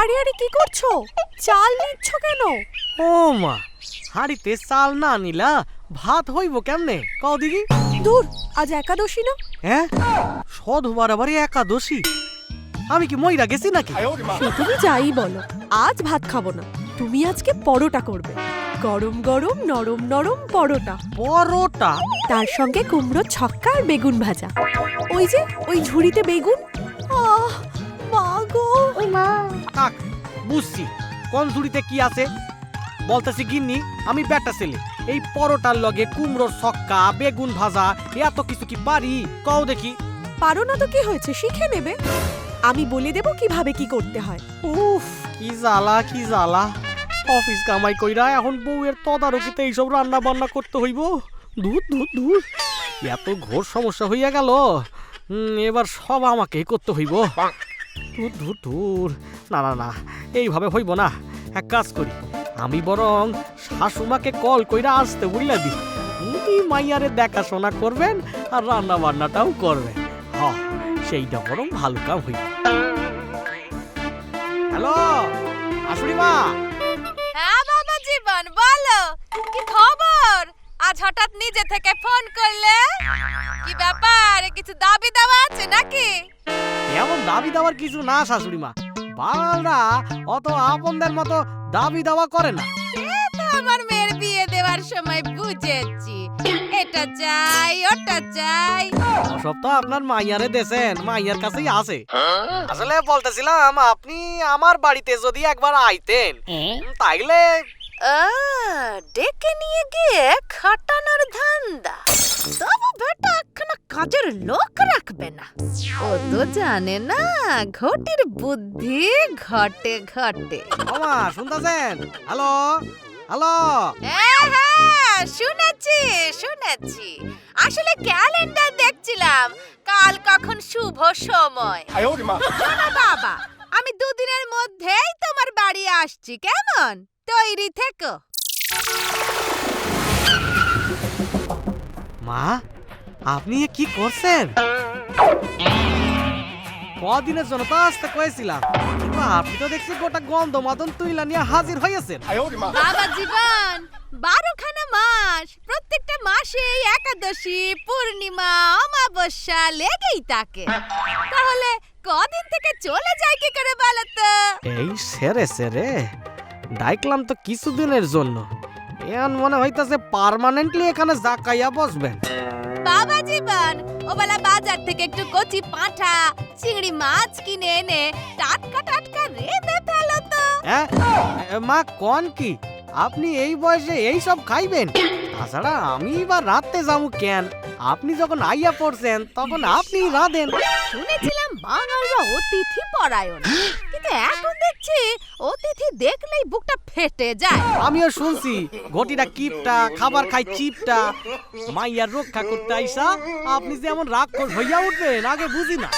আরে আরে কি করছ? চাল নিচ্ছ কেন? ও মা হাড়িতে চাল না নিলা ভাত হইব কেমনে? কও দিদি দূর আজ একাদশী না? হ্যাঁ বারাবারে একাদশী। আমি কি মইরা গেছি নাকি? সে তুমি যাই বলো আজ ভাত খাব না। তুমি আজকে পরোটা করবে। গরম গরম নরম নরম পরোটা। পরোটা? তার সঙ্গে কুমড়ো ছক্কা আর বেগুন ভাজা। ওই যে ওই ঝুড়িতে বেগুন বুঝছি। কোন ঝুড়িতে কি আছে? বলতেছি গিন্নি আমি বেটা ছেলে। এই পরোটার লগে কুমড়োর ছক্কা বেগুন ভাজা এত কিছু কি পারি? কও দেখি। পারো না তো কি হয়েছে শিখে নেবে। আমি বলে দেব কীভাবে কি করতে হয়। উফ কি জ্বালা কি জ্বালা। অফিস কামাই কইরা এখন বউয়ের তদারকিতে এইসব রান্না বান্না করতে হইব? দূর দূর দূর এত ঘোর সমস্যা হইয়া গেল। এবার সব আমাকেই করতে হইব। দূর দূর দূর না না না, এইভাবে হইব না। এক কাজ করি, আমি বরং শাশুমাকে কল কইরা আসতে বুঝলা দি, উনি মাইয়ারে দেখাশোনা করবেন আর রান্না বান্নাটাও করবেন। হ, সেইটা বরং ভালো কাম হইব হ্যালো, আসুরি মা। হ্যাঁ বাবা জীবন, বলো, কি খবর? আজ হঠাৎ নিজে থেকে ফোন করলে? কি ব্যাপার, কিছু দাবি দাওয়া আছে নাকি? এমন দাবি দেওয়ার কিছু না শাশুড়ি মা। বাঙালরা অত আপনদের মতো দাবি দাওয়া করে না। আমার মেয়ের বিয়ে দেওয়ার সময় বুঝেছি। এটা চাই ওটা চাই। সব তো আপনার মাইয়ারে দেছেন মাইয়ার কাছেই আছে। আসলে বলতেছিলাম আপনি আমার বাড়িতে যদি একবার আইতেন তাইলে ও ডেকে নিয়ে গিয়ে খাটানোর ধান্দা। তবু বেটা একখানা কাজের লোক রাখবে না। ও তো জানে না ঘটির বুদ্ধি ঘটে ঘটে। মামা শুনতেছেন? হ্যালো? হ্যালো? হ্যাঁ হ্যাঁ শুনেছি শুনেছি। আসলে ক্যালেন্ডার দেখছিলাম কাল কখন শুভ সময়। বাবা আমি দুদিনের মধ্যেই তোমার বাড়ি আসছি কেমন? তৈরি থেকো। মা আপনি এ কি করছেন? কদিনের জন্য তো আসতে কয়েছিলাম কিন্তু আপনি তো দেখছি গোটা গন্ধ মাদন তুইলা নিয়ে হাজির হয়েছেন বাবা জীবন বারোখানা মাস প্রত্যেকটা মাসে একাদশী পূর্ণিমা অমাবস্যা লেগেই থাকে। তাহলে কদিন থেকে চলে যায় কি করে বলো তো এই সেরে সেরে ডাইকলাম তো কিছুদিনের জন্য। এখন মনে হইতাছে পার্মানেন্টলি এখানে জাকাইয়া বসবেন। বাবা জীবন ওবেলা বাজার থেকে একটু কচি পাঁঠা চিংড়ি মাছ কিনে এনে টাটকা টাটকা রেঁধে ফেলো তো হ্যাঁ মা কোন কি? আপনি এই বয়সে এই সব খাইবেন? তাছাড়া আমি বা রাতে যাব কেন? আপনি যখন আইয়া পড়ছেন তখন আপনি রাঁধেন। শুনেছিলাম বাঙালরা অতিথি পরায়ণ। কিন্তু এখন দেখছি অতিথি দেখলেই বুকটা ফেটে যায়। আমিও শুনছি ঘটিটা কিপটা খাবার খাই চিপটা। মাইয়ার রক্ষা করতে আইসা আপনি যে এমন রাক্ষস হইয়া উঠবেন আগে বুঝি না।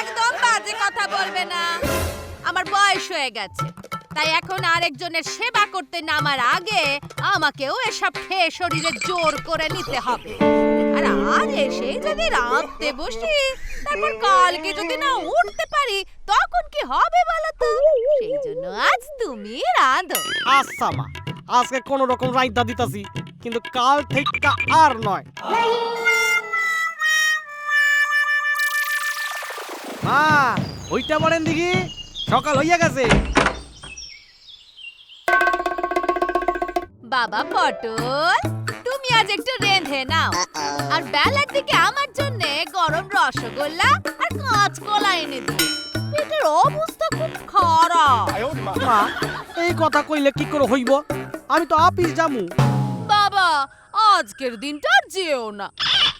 একদম বাজে কথা বলবে না। আমার বয়স হয়ে গেছে তাই এখন আরেকজনের সেবা করতে নামার আগে আমাকেও এসব খেয়ে শরীরে জোর করে নিতে হবে। আজ এসে যদি বসি তারপর কালকে যদি না উঠতে পারি তখন কি হবে বলো তো? সেই জন্য আজ তুমি রাঁধো। আচ্ছা মা আজকে কোন রকম রাইদা দিতাছি কিন্তু কাল থেকে আর নয়। মা ওইটা বলেন দেখি সকাল হইয়া গেছে। বাবা পটল তুমি আজ একটু রেঁধে নাও। আর বেলার দিকে আমার জন্য গরম রসগোল্লা আর কাঁচকলা এনে দিও। পেটের অবস্থা খুব খারাপ। মা। এই কথা কইলে কি করে হইব? আমি তো আপিস যামু। বাবা আজকের দিনটা আর যেও না।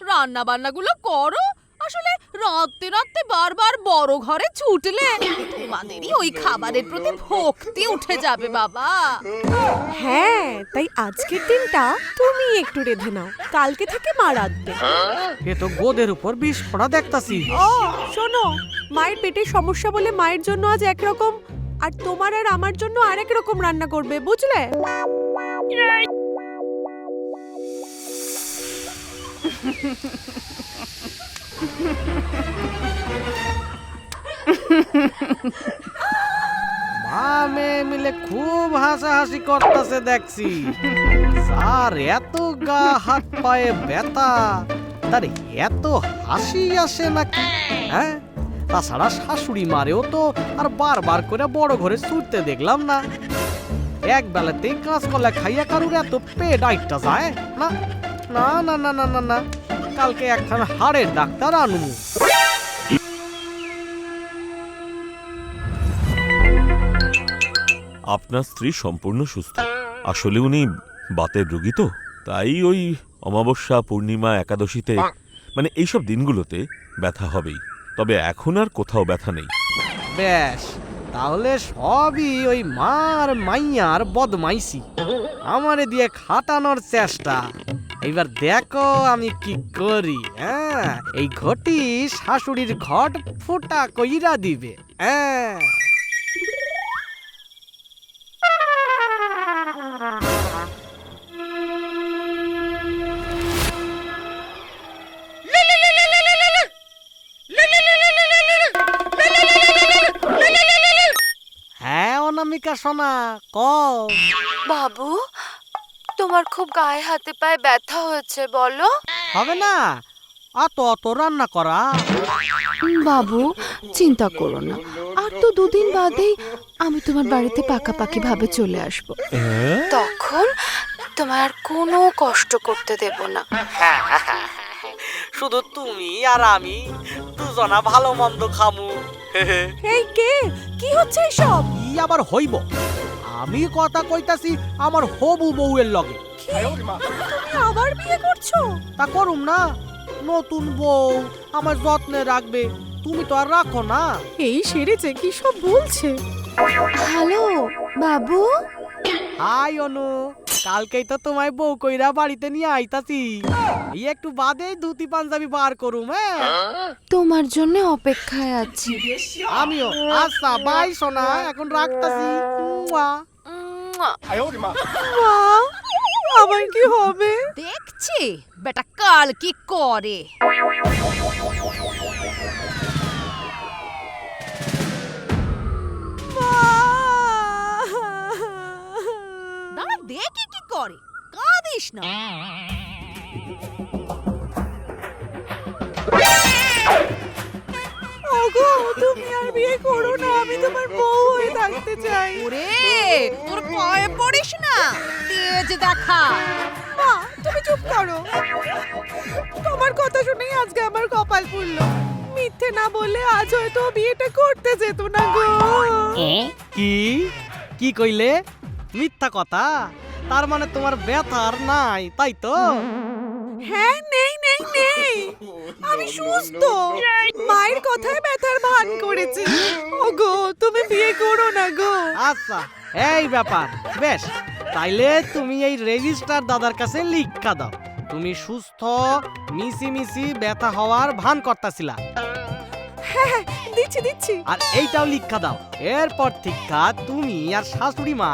রান্না বান্নাগুলো করো। রাঁধতে রাঁধতে বারবার বড় ঘরে ছুটলে তোমাদেরই ওই খাবারের প্রতি ভক্তি উঠে যাবে বাবা। হ্যাঁ তাই আজকের দিনটা তুমি একটু রেঁধে নাও। কালকে থেকে মা রাঁধবে। এ তো গোদের উপর বিষ পড়া দেখতাছি। ও শোনো মায়ের পেটের সমস্যা বলে মায়ের জন্য আজ একরকম আর তোমার আর আমার জন্য আরেক রকম রান্না করবে বুঝলে? মা মিলে খুব হাসাহাসি করতেছে দেখছি। স্যার, এত গা হাত পায়ে ব্যথা, তার এত হাসি আসে নাকি? হ্যাঁ? তাছাড়া শাশুড়ি মারেও তো আর বারবার করে বড় ঘরে ছুটতে দেখলাম না। এক বেলাতেই কাঁচকলা খাইয়া কারুর এত পেট আইটটা যায়, না? না না না না না না। কালকে একখান হাড়ের ডাক্তার আনু আপনার স্ত্রী সম্পূর্ণ সুস্থ। আসলে উনি বাতের রোগী তো। তাই ওই অমাবস্যা পূর্ণিমা একাদশীতে মানে এইসব দিনগুলোতে ব্যথা হবেই। তবে এখন আর কোথাও ব্যথা নেই। বেশ তাহলে সবই ওই মার মাইয়ার বদমাইসি আমারে দিয়ে খাটানোর চেষ্টা। এইবার দেখো আমি কি করি হ্যাঁ? এই ঘটি শাশুড়ির ঘট ফুটা কইরা দিবে হ্যাঁ? হ্যাঁ অনামিকা সোনা বাবু তোমার খুব গায়ে হাতে পায়ে ব্যথা হয়েছে বলো। হবে না। অত অত রান্না করা। বাবু চিন্তা করো না। আর তো দুদিন বাদেই আমি তোমার বাড়িতে পাকাপাকি ভাবে চলে আসব। তখন তোমার আর কোনো কষ্ট করতে দেব না। শুধু তুমি আর আমি দুজনা ভালো মন্দ খামু। এই কে? কি হচ্ছে এসব? কি আবার হইব। আমি কথা কইতাছি আমার হবু বউয়ের লগে। তুমি আবার বিয়ে করছ? তা করুম না। নতুন বউ আমার যত্নে রাখবে। তুমি তো আর রাখো না। এই সেরেছে কি সব বলছে? হ্যালো বাবু? হাই অনু কালকেই তো তোমায় বউ কইরা বাড়িতে নিয়ে আইতাছি। এই একটু বাদেই ধুতি পাঞ্জাবি বার করুম হ্যাঁ? তোমার জন্য অপেক্ষায় আছি। আমিও। আচ্ছা বাই সোনা এখন রাখতাছি। মুয়া। মুয়া। মা আমার কি হবে দেখছি বেটা কাল কি করে দাঁড়া দেখি কি করে কাঁদিস না ওগো তুমি আর বিয়ে করো না আমি তোমার বউ হয়ে থাকতে চাই। ওরে তোর পায়ে পড়িস না তেজ দেখা। মা তুমি চুপ করো। তোমার কথা শুনেই আজকে আমার কপাল পুড়লো মিথ্যে না বললে আজ হয়তো বিয়েটা করতে যেত না গো। কি? কি কইলে? মিথ্যা কথা? তার মানে তোমার ব্যথা আর নাই তাই তো? হ্যাঁ নেই নেই নেই। আমি সুস্থ। মায়ের কথায় ব্যথার ভান করেছি। ওগো তুমি বিয়ে করো না গো। আচ্ছা এই ব্যাপার। বেশ তাইলে তুমি এই রেজিস্টার দাদার কাছে লিখা দাও। তুমি সুস্থ মিশি মিশি ব্যথা হওয়ার ভান করতাছিলা। হ্যাঁ হ্যাঁ দিচ্ছি দিচ্ছি। আর এইটাও লিখা দাও। এরপর থেকে তুমি আর শাশুড়ি মা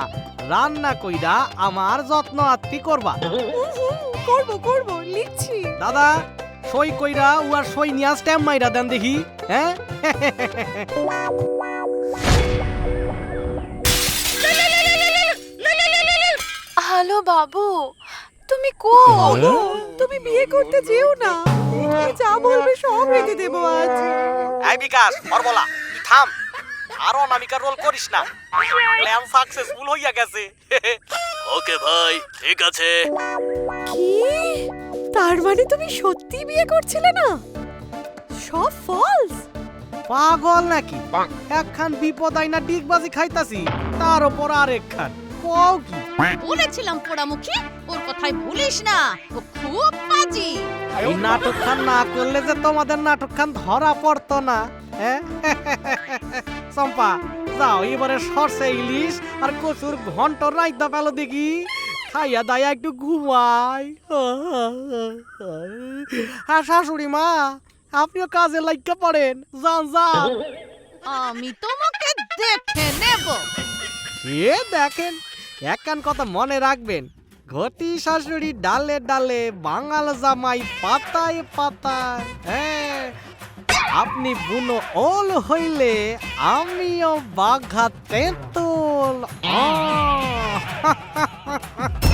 রান্না কইরা আমার যত্ন আত্মি করবা। করব করব লিখছি। দাদা সই কইরা উয়ার সই নিয়া স্ট্যাম্প মাইরা দেন দেখি হ্যাঁ? হ্যালো বাবু তুমি কো তুমি বিয়ে করতে যেও না। তুমি যা বলবে সব রেখে দেবো আজ। এই বিকাশ বলা তুই থাম। আর অনামিকা রোল করিস না। প্ল্যান সাকসেসফুল হইয়া গেছে। ওকে ভাই ঠিক আছে। কি? তার মানে তুমি সত্যি বিয়ে করছিলে না? সব ফলস পাগল নাকি? একখান বিপদ আইনা ডিগবাজি খাইতাছি তার উপর আরেকখান। কও কি? বলেছিলাম পোড়ামুখী ওর কথাই ভুলিস না ও খুব বাজি। এই নাটক খান না করলে যে তোমাদের নাটক খান ধরা পড়তো না হ্যাঁ? চম্পা যাও এবারে সরষে ইলিশ আর কচুর ঘন্ট রাইতা পেল দেখি। খাইয়া দাইয়া একটু ঘুমাই। হ্যাঁ শাশুড়ি মা আপনিও কাজে লাইকা পড়েন। যান যান। আমি তোমাকে দেখে নেব। সে দেখেন একখান কথা মনে রাখবেন ঘটি শাশুড়ি ডালে ডালে বাঙাল জামাই পাতায় পাতায় হ্যাঁ আপনি বুনো অল হইলে আমিও বাঘা তেঁতুল!